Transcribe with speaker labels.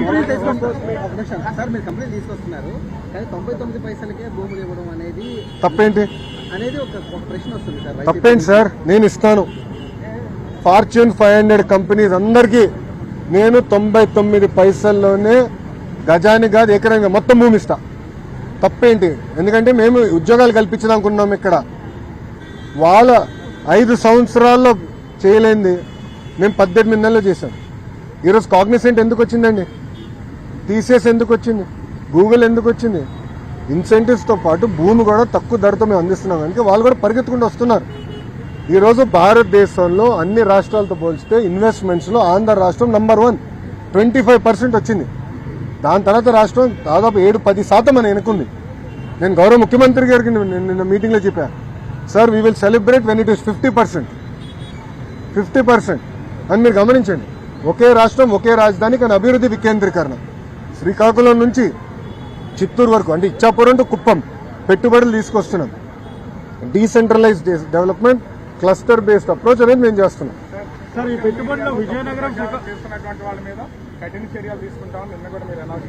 Speaker 1: Complete తీసుకొస్తారు sir మీరు complete తీసుకొస్తున్నారు కానీ తొంభై తొమ్మిది పైసలకే భూములు ఇవ్వడం అనేది
Speaker 2: తప్పేంటి?
Speaker 1: అనేది ఒక ప్రశ్న వస్తుంది సార్
Speaker 2: తప్పేంటి సార్? నేను ఇస్తాను. ఫార్చ్యూన్ ఫైవ్ హండ్రెడ్ కంపెనీస్ అందరికీ నేను తొంభై తొమ్మిది పైసల్లోనే గజాని కాదు ఎకరంగా మొత్తం భూమి ఇస్తా. తప్పేంటి? ఎందుకంటే మేము ఉద్యోగాలు కల్పించదనుకున్నాం ఇక్కడ. వాళ్ళ ఐదు సంవత్సరాల్లో చేయలేంది. మేము పద్దెనిమిది నెలలు చేశాం. ఈరోజు కాగ్నిసెంట్ ఎందుకు వచ్చిందండి? టీసీఎస్ ఎందుకు వచ్చింది గూగుల్ ఎందుకు వచ్చింది ఇన్సెంటివ్స్తో పాటు భూమి కూడా తక్కువ ధరతో మేము అందిస్తున్నాం. కనుక వాళ్ళు కూడా పరిగెత్తుకుంటూ వస్తున్నారు. ఈరోజు భారతదేశంలో అన్ని రాష్ట్రాలతో పోల్చితే ఇన్వెస్ట్మెంట్స్లో ఆంధ్ర రాష్ట్రం number one twenty five percent వచ్చింది. దాని తర్వాత రాష్ట్రం దాదాపు ఏడు పది శాతం అని ఎన్నుకుంది నేను గౌరవ ముఖ్యమంత్రి గారికి నిన్న- మీటింగ్లో చెప్పాను sir we will celebrate when it is fifty percent fifty percent అని మీరు గమనించండి. ఒకే రాష్ట్రం ఒకే రాజధాని కానీ అభివృద్ధి వికేంద్రీకరణ. శ్రీకాకుళం నుంచి చిత్తూరు వరకు అంటే ఇచ్చాపురం టు కుప్పం పెట్టుబడులు తీసుకొస్తున్నాం. Decentralise development cluster based approach అనేది మేము చేస్తున్నాం.
Speaker 3: సార్ ఈ పెట్టుబడిలో విజయనగరం
Speaker 4: చేస్తున్నటువంటి వాళ్ళ మీద కఠిన చర్యలు తీసుకుంటామని నిన్న కూడా మీరు అనౌన్స్